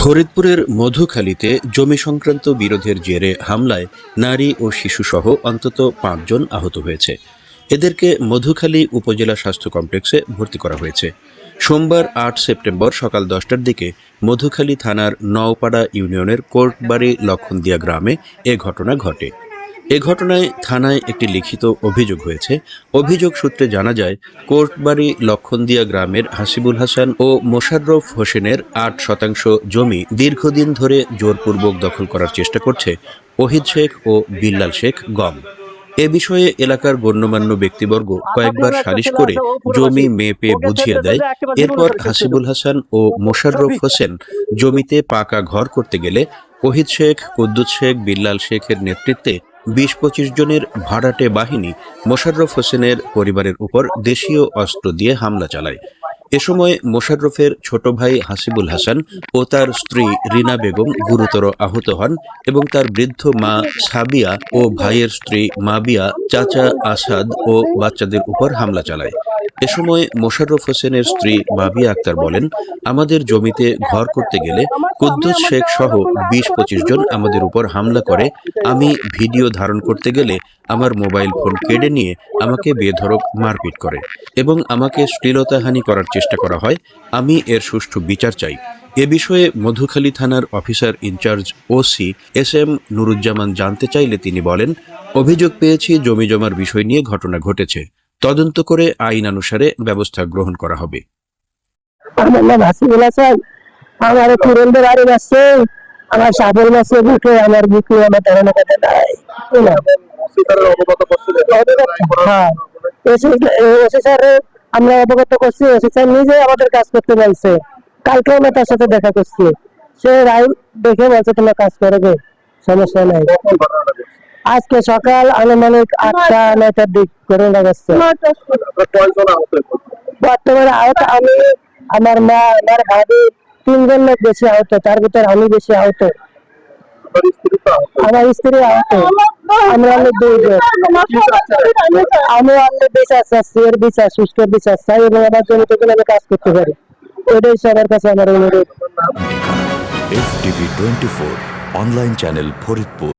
ফরিদপুরের মধুখালীতে জমি সংক্রান্ত বিরোধের জেরে হামলায় নারী ও শিশুসহ অন্তত পাঁচজন আহত হয়েছে। এদেরকে মধুখালী উপজেলা স্বাস্থ্য কমপ্লেক্সে ভর্তি করা হয়েছে। সোমবার আট সেপ্টেম্বর সকাল দশটার দিকে মধুখালী থানার নওপাড়া ইউনিয়নের কোর্টবাড়ি লক্ষণদিয়া গ্রামে এ ঘটনা ঘটে। এ ঘটনায় থানায় একটি লিখিত অভিযোগ হয়েছে। অভিযোগ সূত্রে জানা যায় কোর্টবাড়ি লক্ষণদিয়া গ্রামের হাসিবুল হাসান ও মোশাররফ হোসেনের আট শতাংশ জমি দীর্ঘদিন ধরে জোরপূর্বক দখল করার চেষ্টা করছে ওহিদ শেখ ও বিল্লাল শেখ গম। এ বিষয়ে এলাকার গণ্যমান্য ব্যক্তিবর্গ কয়েকবার সালিশ করে জমি মেপে বুঝিয়ে দেয়। এরপর হাসিবুল হাসান ও মোশাররফ হোসেন জমিতে পাকা ঘর করতে গেলে ওহিদ শেখ, কুদ্দুস শেখ, বিল্লাল শেখের নেতৃত্বে বিশ পঁচিশ জনের ভাড়াটে বাহিনী মোশাররফ হোসেনের পরিবারের উপর দেশীয় অস্ত্র দিয়ে হামলা চালায়। এ সময় মোশাররফের ছোট ভাই হাসিবুল হাসান ও তার স্ত্রী রিনা বেগম গুরুতর আহত হন এবং তার বৃদ্ধ মা সাবিয়া ও ভাইয়ের স্ত্রী মাবিয়া, চাচা আসাদ ও বাচ্চাদের উপর হামলা চালায়। এ সময় মোশাররফ হোসেনের স্ত্রী মাবিয়া আক্তার বলেন, আমাদের জমিতে ঘর করতে গেলে কুদ্দুস শেখ সহ বিশ পঁচিশ জন আমাদের উপর হামলা করে। আমি ভিডিও ধারণ করতে গেলে আমার মোবাইল ফোন কেড়ে নিয়ে আমাকে বেধড়ক মারপিট করে এবং আমাকে শ্লীলতাহানি করার চেষ্টা করা হয়। আমি এর সুষ্ঠু বিচার চাই। এ বিষয়ে মধুখালী থানার officer incharge OC S M Nuruzzaman জানতে চাইলে তিনি বলেন, অভিযোগ পেয়েছি, জমি জমার বিষয় নিয়ে ঘটনা ঘটেছে। তদন্ত করে আইন অনুসারে ব্যবস্থা গ্রহণ করা হবে। হ্যাঁ। আমরা অবগত করছি নিজে আমাদের কাজ করতে বলছে। কালকে আমরা তার সাথে দেখা করছি। সে রায় দেখে বলছে, তোমরা কাজ করবে, সমস্যা নাই। আজকে সকাল আনুমানিক আটটা, নয়টার দিক করে লাগাচ্ছে। বর্তমানে আহত আমি, আমার মা, আমার ভাবি তিনজন লোক বেশি আহত, তার ভিতর আমি বেশি আহত। আমার স্ত্রী আহত। আমরা আমি অনেক বিশ্বাস এর বিশ্বাস, সুস্থ বিশ্বাস চাই এবং আমার জমিতে যেন আমি কাজ করতে পারি। এটাই সবার কাছে আমার অনুরোধ। Twenty four, online channel Faridpur.